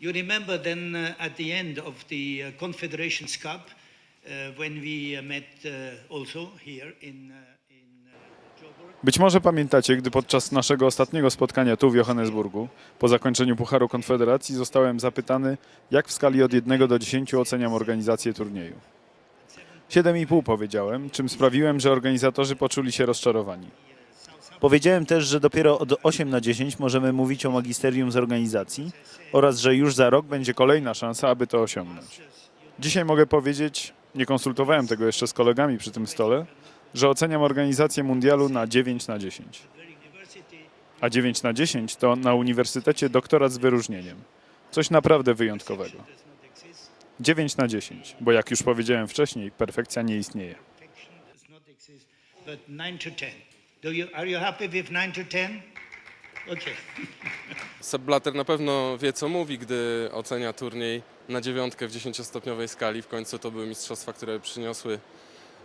You remember then uh, at the end of the uh, Confederations Cup uh, when we uh, met uh, also here in, uh, uh. Być może pamiętacie, gdy podczas naszego ostatniego spotkania tu w Johannesburgu, po zakończeniu Pucharu Konfederacji, zostałem zapytany, jak w skali od 1 do 10 oceniam organizację turnieju. 7,5 powiedziałem, czym sprawiłem, że organizatorzy poczuli się rozczarowani. Powiedziałem też, że dopiero od 8 na 10 możemy mówić o magisterium z organizacji oraz, że już za rok będzie kolejna szansa, aby to osiągnąć. Dzisiaj mogę powiedzieć, nie konsultowałem tego jeszcze z kolegami przy tym stole, że oceniam organizację mundialu na 9 na 10. A 9 na 10 to na uniwersytecie doktorat z wyróżnieniem. Coś naprawdę wyjątkowego. 9 na 10, bo jak już powiedziałem wcześniej, perfekcja nie istnieje. Perfection does not exist, but 9 to 10. Do you, are you happy with 9 to 10? Okay. Sepp Blatter na pewno wie, co mówi, gdy ocenia turniej na dziewiątkę w 10-stopniowej skali. W końcu to były mistrzostwa, które przyniosły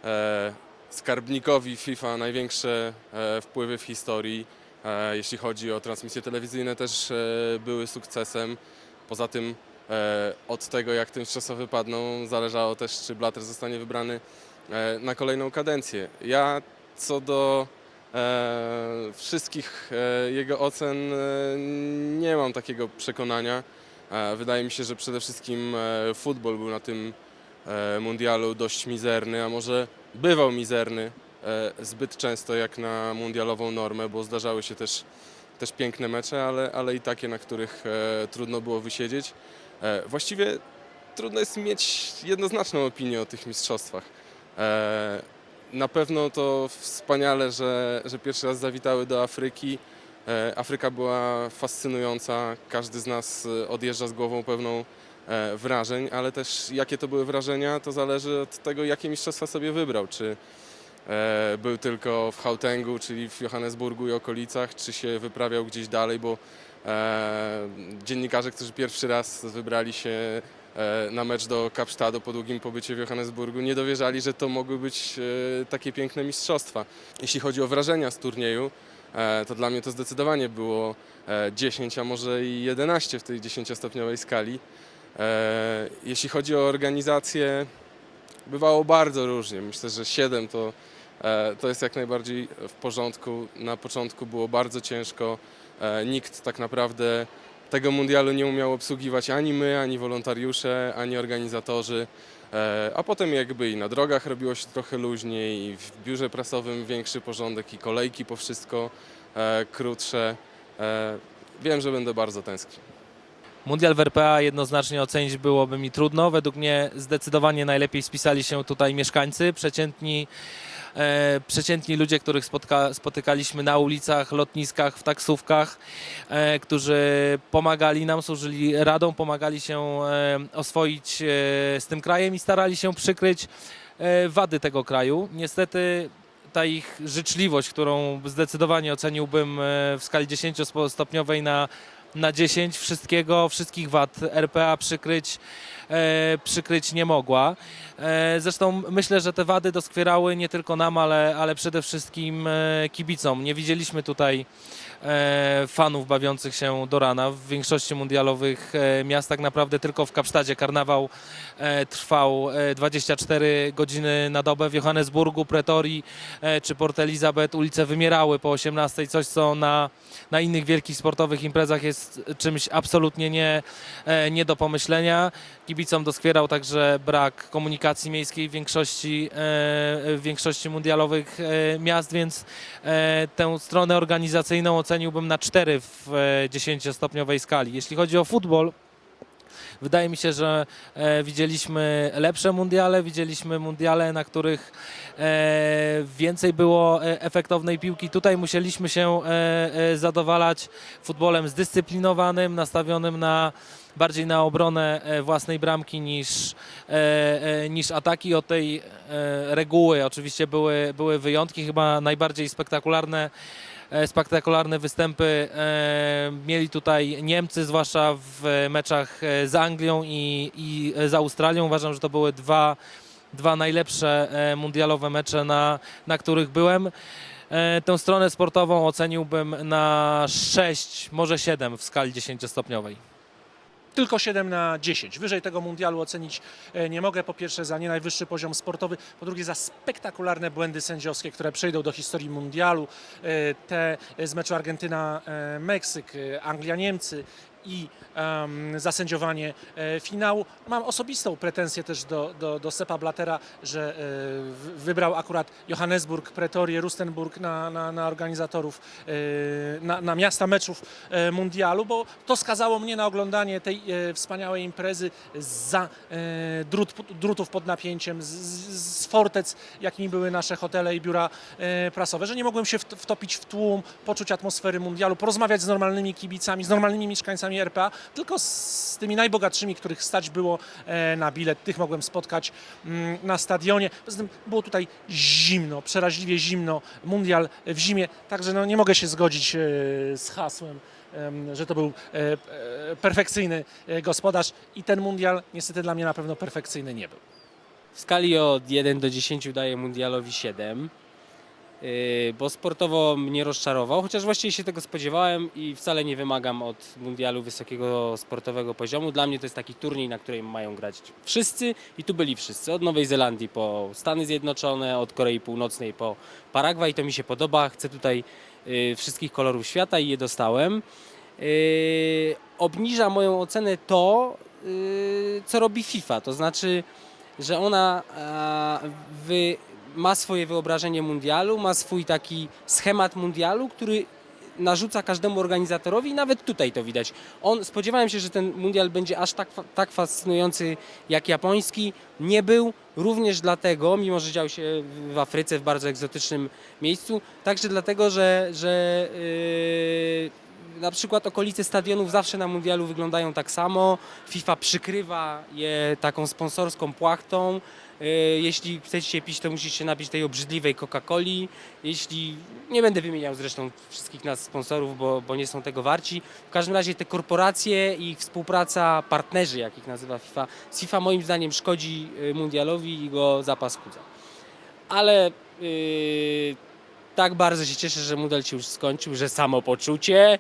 e, skarbnikowi FIFA największe e, wpływy w historii. E, jeśli chodzi o transmisje telewizyjne, też e, były sukcesem. Poza tym e, od tego, jak te mistrzostwa wypadną, zależało też, czy Blatter zostanie wybrany e, na kolejną kadencję. Ja co do wszystkich e, jego ocen e, nie mam takiego przekonania. E, wydaje mi się, że przede wszystkim e, futbol był na tym e, mundialu dość mizerny, a może bywał mizerny e, zbyt często jak na mundialową normę, bo zdarzały się też, też piękne mecze, ale, ale i takie, na których e, trudno było wysiedzieć. E, właściwie trudno jest mieć jednoznaczną opinię o tych mistrzostwach. Na pewno to wspaniale, że, że pierwszy raz zawitały do Afryki. E, Afryka była fascynująca, każdy z nas e, odjeżdża z głową pełną e, wrażeń, ale też jakie to były wrażenia, to zależy od tego, jakie mistrzostwa sobie wybrał. Czy był tylko w Hautengu, czyli w Johannesburgu i okolicach, czy się wyprawiał gdzieś dalej, bo dziennikarze, którzy pierwszy raz wybrali się na mecz do Kapsztadu po długim pobycie w Johannesburgu, nie dowierzali, że to mogły być e, takie piękne mistrzostwa. Jeśli chodzi o wrażenia z turnieju, e, to dla mnie to zdecydowanie było e, 10, a może i 11 w tej 10-stopniowej skali. E, Jeśli chodzi o organizację, bywało bardzo różnie. Myślę, że 7 to, e, to jest jak najbardziej w porządku. Na początku było bardzo ciężko. E, Nikt tak naprawdę tego mundialu nie umiał obsługiwać ani my, ani wolontariusze, ani organizatorzy. E, A potem jakby i na drogach robiło się trochę luźniej, i w biurze prasowym większy porządek, i kolejki po wszystko e, krótsze. E, Wiem, że będę bardzo tęsknił. Mundial w RPA jednoznacznie ocenić byłoby mi trudno. Według mnie zdecydowanie najlepiej spisali się tutaj mieszkańcy, przeciętni, e, przeciętni ludzie, których spotka, spotykaliśmy na ulicach, lotniskach, w taksówkach, e, którzy pomagali nam, służyli radą, pomagali się e, oswoić e, z tym krajem i starali się przykryć e, wady tego kraju. Niestety ta ich życzliwość, którą zdecydowanie oceniłbym e, w skali 10-stopniowej na na 10 wszystkiego, wszystkich wad RPA przykryć, przykryć nie mogła. E, zresztą myślę, że te wady doskwierały nie tylko nam, ale, ale przede wszystkim e, kibicom. Nie widzieliśmy tutaj e, fanów bawiących się do rana. W większości mundialowych e, miast tak naprawdę tylko w Kapsztadzie karnawał e, trwał e, 24 godziny na dobę. W Johannesburgu, Pretorii e, czy Port Elizabeth ulice wymierały po 18, coś co na, na innych wielkich sportowych imprezach jest czymś absolutnie nie, e, nie do pomyślenia. Kibicom doskwierał także brak komunikacji miejskiej w większości, e, w większości mundialowych e, miast, więc e, tę stronę organizacyjną oceniłbym na 4 w e, 10-stopniowej skali. Jeśli chodzi o futbol, Wydaje mi się, że e, widzieliśmy lepsze mundiale, widzieliśmy mundiale, na których e, więcej było e, efektownej piłki. Tutaj musieliśmy się zadowalać futbolem zdyscyplinowanym, nastawionym na bardziej na obronę własnej bramki niż, niż ataki. Od tej reguły oczywiście były, były wyjątki, chyba najbardziej spektakularne spektakularne występy e, mieli tutaj Niemcy, zwłaszcza w meczach e, z Anglią i, i z Australią. Uważam, że to były dwa, dwa najlepsze e, mundialowe mecze, na, na których byłem. E, Tę stronę sportową oceniłbym na 6, może 7 w skali 10-stopniowej. Tylko 7 na 10. Wyżej tego mundialu ocenić e, nie mogę. Po pierwsze za nie najwyższy poziom sportowy, po drugie za spektakularne błędy sędziowskie, które przejdą do historii mundialu. E, Te z meczu Argentyna-Meksyk, e, Anglia-Niemcy i em, zasędziowanie e, finału. Mam osobistą pretensję też do, do, do Sepa Blatera, że e, wybrał akurat Johannesburg, Pretorię, Rustenburg na, na, na organizatorów, e, na, na miasta meczów mundialu, bo to skazało mnie na oglądanie tej wspaniałej imprezy za drut, drutów pod napięciem, z, z, fortec, jakimi były nasze hotele i biura prasowe, że nie mogłem się wtopić w tłum, poczuć atmosfery mundialu, porozmawiać z normalnymi kibicami, z normalnymi mieszkańcami RPA, tylko z tymi najbogatszymi, których stać było e, na bilet. Tych mogłem spotkać mm, na stadionie. Poza tym było tutaj zimno, przeraźliwie zimno, mundial w zimie, także no, nie mogę się zgodzić e, z hasłem em, że to był e, perfekcyjny gospodarz i ten mundial niestety dla mnie na pewno perfekcyjny nie był. W skali od 1 do 10 daję Mundialowi 7, yy, bo sportowo mnie rozczarował, chociaż właściwie się tego spodziewałem i wcale nie wymagam od Mundialu wysokiego sportowego poziomu. Dla mnie to jest taki turniej, na którym mają grać wszyscy i tu byli wszyscy, od Nowej Zelandii po Stany Zjednoczone, od Korei Północnej po Paragwaj, to mi się podoba, chcę tutaj yy, wszystkich kolorów świata i je dostałem. Yy, obniża moją ocenę to, co robi FIFA, to znaczy że ona wy, ma swoje wyobrażenie mundialu, ma swój taki schemat mundialu, który narzuca każdemu organizatorowi i nawet tutaj to widać. On, spodziewałem się, że ten mundial będzie aż tak, tak fascynujący jak japoński. Nie był, również dlatego, mimo że dział się w Afryce, w bardzo egzotycznym miejscu, także dlatego, że, że yy, na przykład okolice stadionów zawsze na mundialu wyglądają tak samo. FIFA przykrywa je taką sponsorską płachtą. Yy, Jeśli chcecie się pić, to musicie napić tej obrzydliwej Coca-Coli. Jeśli nie będę wymieniał zresztą wszystkich nas sponsorów, bo, bo nie są tego warci. W każdym razie te korporacje i ich współpraca, partnerzy, jak ich nazywa FIFA, z FIFA moim zdaniem szkodzi yy, mundialowi i go zapaskudza. Ale yy, tak bardzo się cieszę, że mundial się już skończył, że samopoczucie